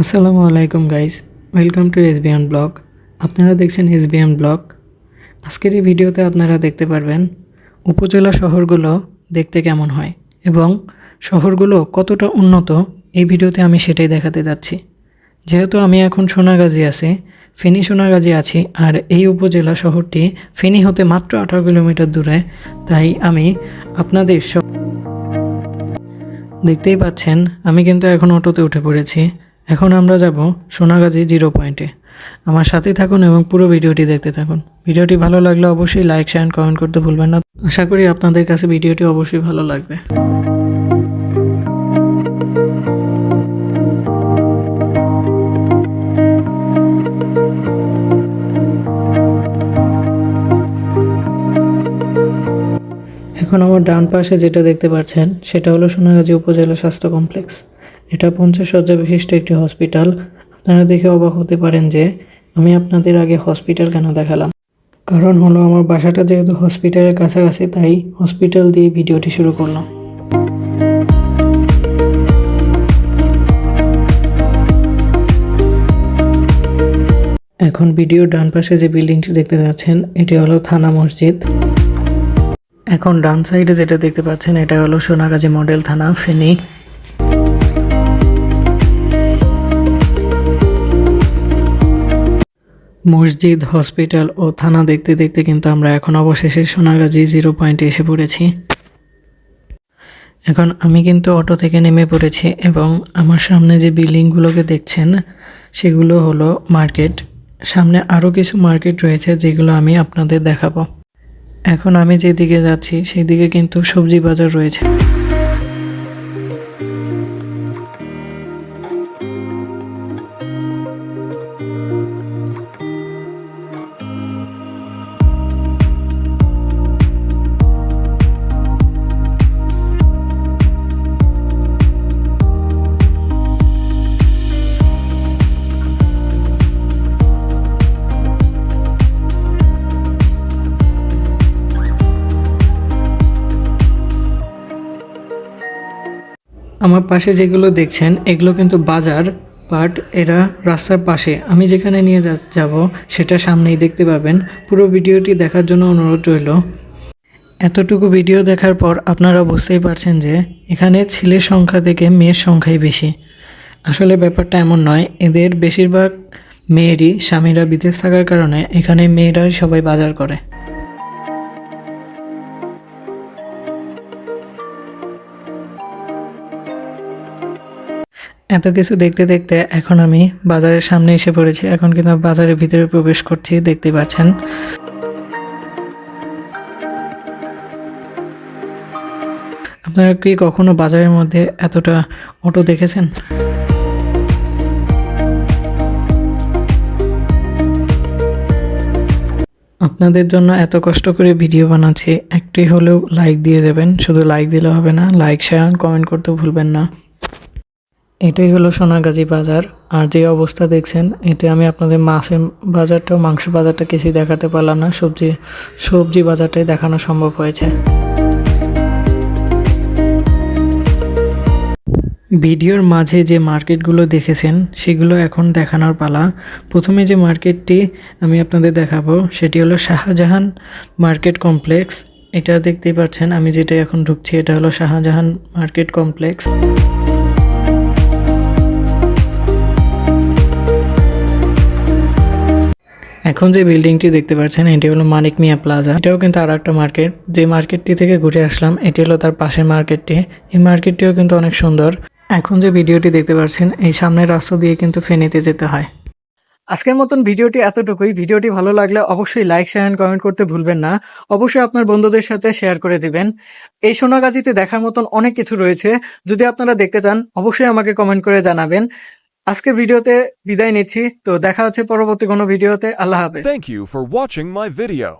আসসালামু আলাইকুম guys welcome to SBN blog আপনারা দেখছেন এসবিএন ব্লগ আজকের এই ভিডিওতে আপনারা দেখতে পারবেন উপজেলা শহরগুলো দেখতে কেমন হয় এবং শহরগুলো কতটা উন্নত এই ভিডিওতে আমি সেটাই দেখাতে যাচ্ছি। যেহেতু আমি এখন সোনাগাজী আছি, ফেনী সোনাগাজী আছি, আর এই উপজেলা শহরটি ফেনী হতে মাত্র আঠারো কিলোমিটার দূরে, তাই আমি আপনাদের দেখতেই পাচ্ছেন, আমি কিন্তু এখন অটোতে উঠে পড়েছি। এখন আমরা যাব সোনাগাজী জিরো পয়েন্টে। আমার সাথে থাকুন এবং পুরো ভিডিওটি দেখতে থাকুন। ভিডিওটি ভালো লাগলে অবশ্যই লাইক, শেয়ার কমেন্ট করতে ভুলবেন না। আশা করি আপনাদের কাছে ভিডিওটি অবশ্যই ভালো লাগবে। এখন আমার ডান পাশে যেটা দেখতে পাচ্ছেন, সেটা হলো সোনাগাজী উপজেলা স্বাস্থ্য কমপ্লেক্স। এটা পঞ্চাশ শয্যা বিশিষ্ট একটি হসপিটাল। আপনারা দেখে অবাক হতে পারেন যে, আমি আপনাদের আগে হসপিটাল কেন দেখালাম? কারণ হলো, আমার বাসাটা যেহেতু হসপিটালের কাছাকাছি, তাই হসপিটাল দিয়ে ভিডিওটি শুরু করলাম। এখন ভিডিওর ডান পাশে যে বিল্ডিংটি দেখতে পাচ্ছেন, এটি হলো থানা মসজিদ। এখন ডান সাইডে যেটা দেখতে পাচ্ছেন, এটা হলো সোনাগাজী মডেল থানা, ফেনী। মসজিদ, হসপিটাল ও থানা দেখতে দেখতে কিন্তু আমরা এখন অবশেষে সোনাগাজী জিরো পয়েন্টে এসে পড়েছি। এখন আমি কিন্তু অটো থেকে নেমে পড়েছি এবং আমার সামনে যে বিল্ডিংগুলোকে দেখছেন, সেগুলো হলো মার্কেট। সামনে আরও কিছু মার্কেট রয়েছে যেগুলো আমি আপনাদের দেখাবো। এখন আমি যেদিকে যাচ্ছি সেই দিকে কিন্তু সবজি বাজার রয়েছে। আমার পাশে যেগুলো দেখছেন, এগুলো কিন্তু বাজার বাট এরা রাস্তার পাশে। আমি যেখানে নিয়ে যাব, সেটা সামনেই দেখতে পাবেন। পুরো ভিডিওটি দেখার জন্য অনুরোধ রইল। এতটুকু ভিডিও দেখার পর আপনারা বুঝতেই পারছেন যে, এখানে ছেলের সংখ্যা থেকে মেয়ের সংখ্যাই বেশি। আসলে ব্যাপারটা এমন নয়, এদের বেশিরভাগ মেয়েরই স্বামীরা বিদেশ থাকার কারণে এখানে মেয়েরাই সবাই বাজার করে। এত কিছু দেখতে দেখতে এখন আমি বাজারের সামনে এসে পড়েছি। এখন কিন্তু বাজারের ভিতরে প্রবেশ করছি, দেখতে পাচ্ছেন। আপনারা কি কখনো বাজারের মধ্যে এতটা অটো দেখেছেন? আপনাদের জন্য এত কষ্ট করে ভিডিও বানাচ্ছি, একটি হলেও লাইক দিয়ে দেবেন। শুধু লাইক দিলে হবে না, লাইক, শেয়ার, কমেন্ট করতেও ভুলবেন না। এটাই হলো সোনাগাজী বাজার। আর যে অবস্থা দেখছেন, এতে আমি আপনাদের মাছের বাজারটা মাংস বাজারটা কিছুই দেখাতে পারলাম না। সবজি সবজি বাজারটাই দেখানো সম্ভব হয়েছে। ভিডিওর মাঝে যে মার্কেটগুলো দেখেছেন, সেগুলো এখন দেখানোর পালা। প্রথমে যে মার্কেটটি আমি আপনাদের দেখাবো, সেটি হলো শাহজাহান মার্কেট কমপ্লেক্স। এটা দেখতেই পাচ্ছেন, আমি যেটা এখন ঢুকছি, এটা হলো শাহজাহান মার্কেট কমপ্লেক্স। এখন যে বিল্ডিংটি দেখতে পাচ্ছেন, এটি হলো মানিক মিয়া প্লাজা। এটাও কিন্তু আর একটা মার্কেট। যে মার্কেটটি থেকে ঘুরে আসলাম, এটি হলো তার পাশের মার্কেটটি। এই মার্কেটটিও কিন্তু অনেক সুন্দর। এখন যে ভিডিওটি দেখতে পাচ্ছেন, এই সামনের রাস্তা দিয়ে কিন্তু ফেনীতে যেতে হয়। আজকের মতন ভিডিওটি এতটুকুই। ভিডিওটি ভালো লাগলে অবশ্যই লাইক, শেয়ার এন্ড কমেন্ট করতে ভুলবেন না। অবশ্যই আপনার বন্ধুদের সাথে শেয়ার করে দিবেন। এই সোনাগাজীতে দেখার মতন অনেক কিছু রয়েছে। যদি আপনারা দেখতে চান, অবশ্যই আমাকে কমেন্ট করে জানাবেন। আজকের ভিডিওতে বিদায় নিচ্ছি, তো দেখা হচ্ছে পরবর্তী কোনো ভিডিওতে আল্লাহ হাফেজ thank you for watching my video.